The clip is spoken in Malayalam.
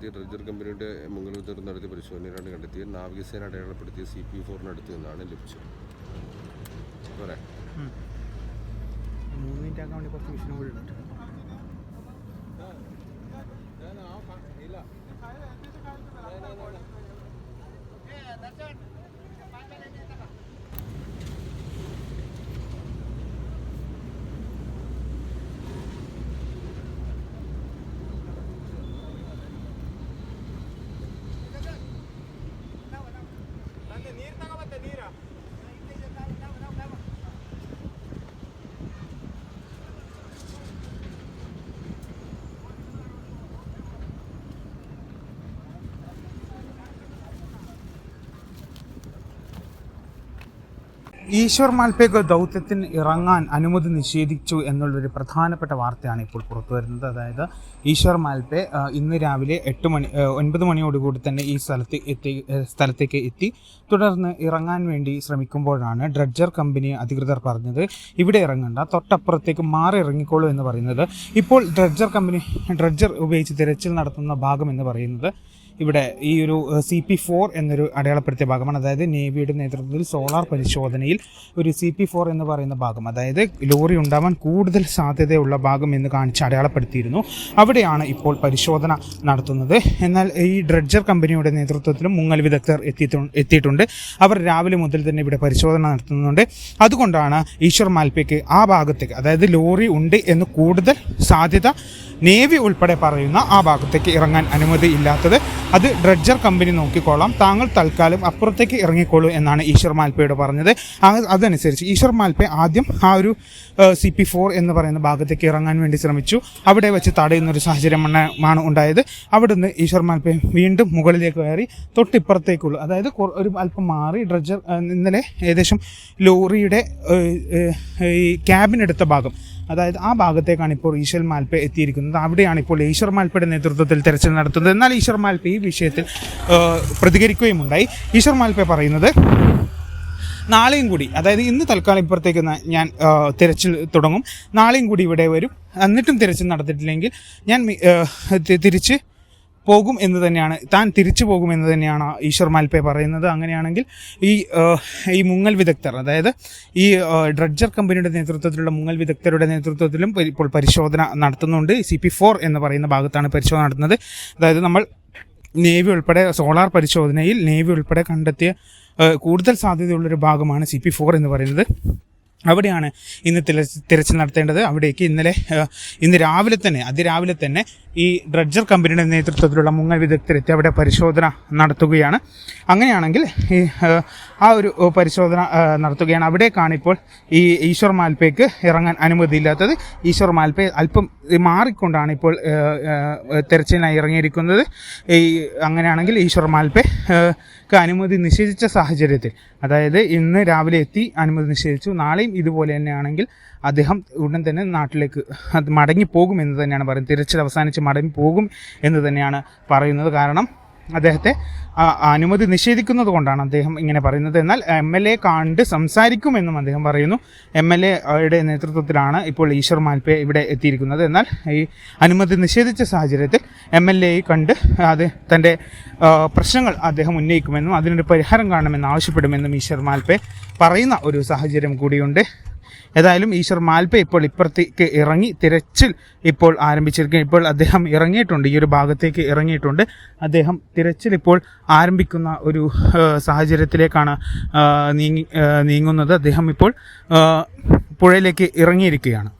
കണ്ടെത്തിയ ഡ്രഡ്ജർ കമ്പനിയുടെ മംഗളൂരു നടത്തിയ പരിശോധനയിലാണ് കണ്ടെത്തിയത്. നാവികസേന അടയാളപ്പെടുത്തിയ സി പി ഫോറിനടുത്ത് നിന്നാണ് ലഭിച്ചത്. പോരെ. മൂന്ന് മിനിറ്റ് ആക്കാൻ വേണ്ടി കുറച്ച് വിഷ്ണു കൂടി ഇട്ടു ഈശ്വർ മാൽപേക്ക് ദൗത്യത്തിന് ഇറങ്ങാൻ അനുമതി നിഷേധിച്ചു എന്നുള്ളൊരു പ്രധാനപ്പെട്ട വാർത്തയാണ് ഇപ്പോൾ പുറത്തു വരുന്നത്. അതായത് ഈശ്വർ മാൽപേ ഇന്ന് രാവിലെ എട്ട് മണി ഒൻപത് മണിയോടുകൂടി തന്നെ ഈ സ്ഥലത്ത് എത്തി സ്ഥലത്തേക്ക് എത്തി. തുടർന്ന് ഇറങ്ങാൻ വേണ്ടി ശ്രമിക്കുമ്പോഴാണ് ഡ്രഡ്ജർ കമ്പനി അധികൃതർ പറഞ്ഞത് ഇവിടെ ഇറങ്ങണ്ട തൊട്ടപ്പുറത്തേക്ക് മാറി ഇറങ്ങിക്കോളൂ എന്ന് പറയുന്നത്. ഇപ്പോൾ ഡ്രഡ്ജർ കമ്പനി ഡ്രഡ്ജർ ഉപയോഗിച്ച് തിരച്ചിൽ നടത്തുന്ന ഭാഗം എന്ന് പറയുന്നത് ഇവിടെ ഈ ഒരു സി പി ഫോർ എന്നൊരു അടയാളപ്പെടുത്തിയ ഭാഗമാണ്. അതായത് നേവിയുടെ നേതൃത്വത്തിൽ സോളാർ പരിശോധനയിൽ ഒരു സി പി ഫോർ എന്ന് പറയുന്ന ഭാഗം അതായത് ലോറി ഉണ്ടാവാൻ കൂടുതൽ സാധ്യതയുള്ള ഭാഗം എന്ന് കാണിച്ച് അടയാളപ്പെടുത്തിയിരുന്നു. അവിടെയാണ് ഇപ്പോൾ പരിശോധന നടത്തുന്നത്. എന്നാൽ ഈ ഡ്രഡ്ജർ കമ്പനിയുടെ നേതൃത്വത്തിലും മുങ്ങൽ വിദഗ്ധർ എത്തിയിട്ടു എത്തിയിട്ടുണ്ട്. അവർ രാവിലെ മുതൽ തന്നെ ഇവിടെ പരിശോധന നടത്തുന്നുണ്ട്. അതുകൊണ്ടാണ് ഈശ്വർ മാൽപ്പയ്ക്ക് ആ ഭാഗത്തേക്ക് അതായത് ലോറി ഉണ്ട് എന്ന് കൂടുതൽ സാധ്യത നേവി ഉൾപ്പെടെ പറയുന്ന ആ ഭാഗത്തേക്ക് ഇറങ്ങാൻ അനുമതി ഇല്ലാത്തത് അത് ഡ്രഡ്ജർ കമ്പനി നോക്കിക്കോളാം. താങ്കൾ തൽക്കാലം അപ്പുറത്തേക്ക് ഇറങ്ങിക്കോളൂ എന്നാണ് ഈശ്വർ മാൽപ്പയോട് പറഞ്ഞത്. അതനുസരിച്ച് ഈശ്വർ മാൽപ്പെ ആദ്യം ആ ഒരു സി പി ഫോർ എന്ന് പറയുന്ന ഭാഗത്തേക്ക് ഇറങ്ങാൻ വേണ്ടി ശ്രമിച്ചു. അവിടെ വെച്ച് തടയുന്ന ഒരു സാഹചര്യമാണ് ഉണ്ടായത്. അവിടുന്ന് ഈശ്വർ മാൽപ്പെ വീണ്ടും മുകളിലേക്ക് കയറി തൊട്ടിപ്പുറത്തേക്കുള്ളൂ. അതായത് ഒരു അല്പം മാറി ഡ്രഡ്ജർ ഇന്നലെ ഏകദേശം ലോറിയുടെ ഈ ക്യാബിനെടുത്ത ഭാഗം അതായത് ആ ഭാഗത്തേക്കാണ് ഇപ്പോൾ ഈശ്വർ മാൽപ്പെ എത്തിയിരിക്കുന്നത്. അവിടെയാണ് ഇപ്പോൾ ഈശ്വർ മാൽപ്പയുടെ നേതൃത്വത്തിൽ തെരച്ചിൽ നടത്തുന്നത്. എന്നാൽ ഈശ്വർ മാൽപ്പെ ഈ വിഷയത്തിൽ പ്രതികരിക്കുകയും ഉണ്ടായി ഈശ്വർ മാൽപ്പെ പറയുന്നത് നാളെയും കൂടി അതായത് ഇന്ന് തൽക്കാലം ഇപ്പുറത്തേക്ക് ഞാൻ തിരച്ചിൽ തുടങ്ങും. നാളെയും കൂടി ഇവിടെ വരും. എന്നിട്ടും തിരച്ചിൽ നടത്തിയിട്ടില്ലെങ്കിൽ ഞാൻ തിരിച്ച് പോകും എന്ന് തന്നെയാണ് താൻ തിരിച്ചു പോകും എന്ന് തന്നെയാണ് ഈശ്വർ മാൽപേ പറയുന്നത്. അങ്ങനെയാണെങ്കിൽ ഈ ഈ മുങ്ങൽ വിദഗ്ധർ അതായത് ഈ ഡ്രഡ്ജർ കമ്പനിയുടെ നേതൃത്വത്തിലുള്ള മുങ്ങൽ വിദഗ്ധരുടെ നേതൃത്വത്തിലും ഇപ്പോൾ പരിശോധന നടത്തുന്നുണ്ട്. സി പി ഫോർ എന്ന് പറയുന്ന ഭാഗത്താണ് പരിശോധന നടത്തുന്നത്. അതായത് നമ്മൾ നേവി ഉൾപ്പെടെ സോളാർ പരിശോധനയിൽ നേവി ഉൾപ്പെടെ കണ്ടെത്തിയ കൂടുതൽ സാധ്യതയുള്ളൊരു ഭാഗമാണ് സി പി ഫോർ എന്ന് പറയുന്നത്. അവിടെയാണ് ഇന്ന് തിര തിരച്ചിൽ നടത്തേണ്ടത്. അവിടേക്ക് ഇന്നലെ ഇന്ന് രാവിലെ തന്നെ അതിരാവിലെ തന്നെ ഈ ഡ്രഡ്ജർ കമ്പനിയുടെ നേതൃത്വത്തിലുള്ള മുങ്ങൽ വിദഗ്ധരെത്തി അവിടെ പരിശോധന നടത്തുകയാണ്. അങ്ങനെയാണെങ്കിൽ ഈ ആ ഒരു പരിശോധന നടത്തുകയാണ്. അവിടേക്കാണ് ഇപ്പോൾ ഈ ഈശ്വർ മാൽപേക്ക് ഇറങ്ങാൻ അനുമതിയില്ലാത്തത്. ഈശ്വർ മാൽപേ അല്പം മാറിക്കൊണ്ടാണ് ഇപ്പോൾ തെരച്ചിലിനായി ഇറങ്ങിയിരിക്കുന്നത്. ഈ അങ്ങനെയാണെങ്കിൽ ഈശ്വർ മാൽപ്പെ അനുമതി നിഷേധിച്ച സാഹചര്യത്തിൽ. അതായത് ഇന്ന് രാവിലെ എത്തി അനുമതി നിഷേധിച്ചു. നാളെയും ഇതുപോലെ തന്നെയാണെങ്കിൽ അദ്ദേഹം ഉടൻ തന്നെ നാട്ടിലേക്ക് അത് മടങ്ങി പോകും എന്ന് തന്നെയാണ് പറയുന്നത്. തിരച്ചിൽ അവസാനിച്ച് മടങ്ങി പോകും എന്ന് തന്നെയാണ് പറയുന്നത്. കാരണം അദ്ദേഹത്തെ അനുമതി നിഷേധിക്കുന്നത് കൊണ്ടാണ് അദ്ദേഹം ഇങ്ങനെ പറയുന്നത്. എന്നാൽ എം എൽ എ കണ്ട് സംസാരിക്കുമെന്നും അദ്ദേഹം പറയുന്നു. എം എൽ എയുടെ നേതൃത്വത്തിലാണ് ഇപ്പോൾ ഈശ്വർ മാൽപ്പെ ഇവിടെ എത്തിയിരിക്കുന്നത്. എന്നാൽ ഈ അനുമതി നിഷേധിച്ച സാഹചര്യത്തിൽ എം എൽ എയെ കണ്ട് അത് തന്റെ പ്രശ്നങ്ങൾ അദ്ദേഹം ഉന്നയിക്കുമെന്നും അതിനൊരു പരിഹാരം കാണണമെന്ന് ആവശ്യപ്പെടുമെന്നും ഈശ്വർ മാൽപ്പെ പറയുന്ന ഒരു സാഹചര്യം കൂടിയുണ്ട്. ഏതായാലും ഈശ്വർ മാൽപ്പെ ഇപ്പോൾ ഇപ്പുറത്തേക്ക് ഇറങ്ങി തിരച്ചിൽ ഇപ്പോൾ ആരംഭിച്ചിരിക്കുകയും ഇപ്പോൾ അദ്ദേഹം ഇറങ്ങിയിട്ടുണ്ട്. ഈ ഒരു ഭാഗത്തേക്ക് ഇറങ്ങിയിട്ടുണ്ട്. അദ്ദേഹം തിരച്ചിൽ ഇപ്പോൾ ആരംഭിക്കുന്ന ഒരു സാഹചര്യത്തിലേക്കാണ് നീങ്ങി നീങ്ങുന്നത്. അദ്ദേഹം ഇപ്പോൾ പുഴയിലേക്ക് ഇറങ്ങിയിരിക്കുകയാണ്.